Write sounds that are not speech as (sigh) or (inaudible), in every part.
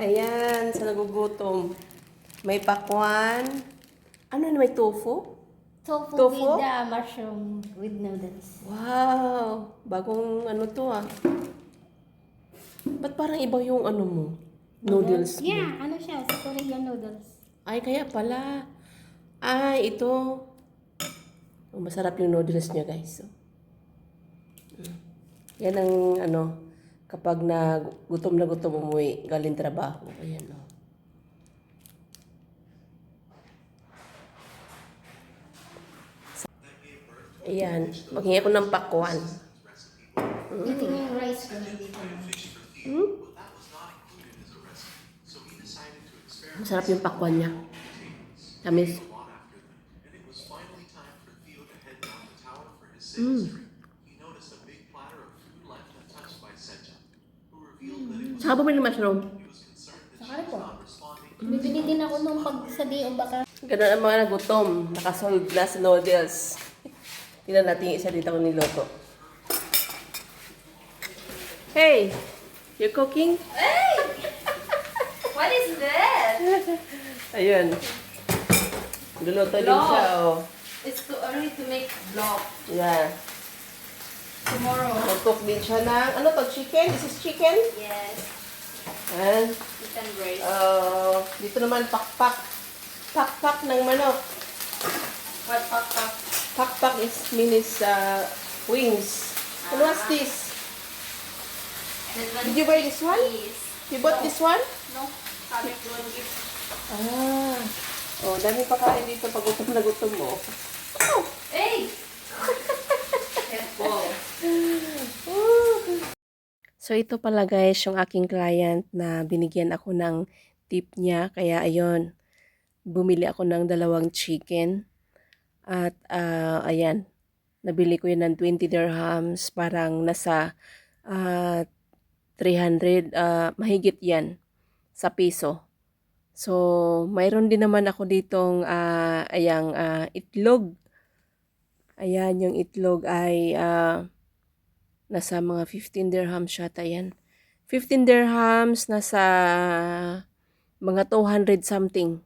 Ayan, sa nagugutom. May pakwan. Ano na may tofu? Tofu, Tofu? with uh, mushroom with noodles. Wow! Bagong ano to ah. Ba't parang iba yung ano mo? Noodles mo? Yeah, ano siya? Sa Korean noodles. Ay, kaya pala. Ay, ito. Oh, masarap yung noodles niya, guys. So, mm. Yan ang ano, kapag na gutom na gutom umuwi, galing trabaho. Ayan, oh. Ayan, maghingi ako ng pakwan. Ito yung rice ko nandito. Masarap yung pakwan niya. Tamis. Mm. Saka bumili ng mushroom. Saka po. Bibili din ako nung pag sa day o baka Ganun ang mga nagutom. Nakasolve na sa noodles. Tingnan natin yung isa dito ko niloto. Hey! You're cooking? (laughs) What is that? Ayun. Luluto din siya, oh. It's too early to make vlog. Yeah. Tomorrow. Mag-cook din siya ng, ano to, chicken? This is chicken? Yes. And, Chicken breast. uh, dito naman, pakpak. Pakpak ng manok. What pak pak? Pakpak is means uh, wings. And what's this? Did you buy this one? is You bought this one? no. Sabi ko gift. Ah. Oh, dami pa kain dito pag gutom na gutom mo. Oh. Hey! So ito pala guys, yung aking client na binigyan ako ng tip niya. Kaya ayun, bumili ako ng dalawang chicken. At ah, ayan, nabili ko yun ng 20 dirhams. Parang nasa ah, 300, ah, mahigit yan sa piso. So, mayroon din naman ako ditong ah, ayang ah, itlog. Ayan, yung itlog ay ah, nasa mga 15 dirhams yata yan. 15 dirhams, nasa mga 200 something.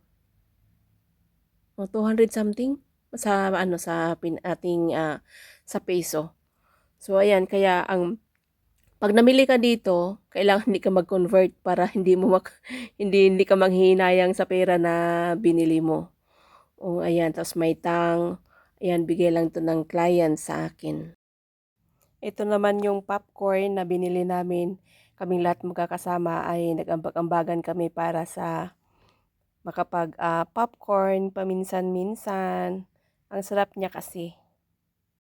O 200 something? Sa ano sa pin, ating ah, sa peso. So ayan, kaya ang pag namili ka dito, kailangan (laughs) hindi ka mag-convert para hindi mo mak, (laughs) hindi hindi ka manghihinayang sa pera na binili mo. O ayan, tapos may tang. Ayan, bigay lang to ng client sa akin. Ito naman yung popcorn na binili namin. Kaming lahat magkakasama ay nag-ambag-ambagan kami para sa makapag ah, popcorn paminsan-minsan. Ang sarap niya kasi.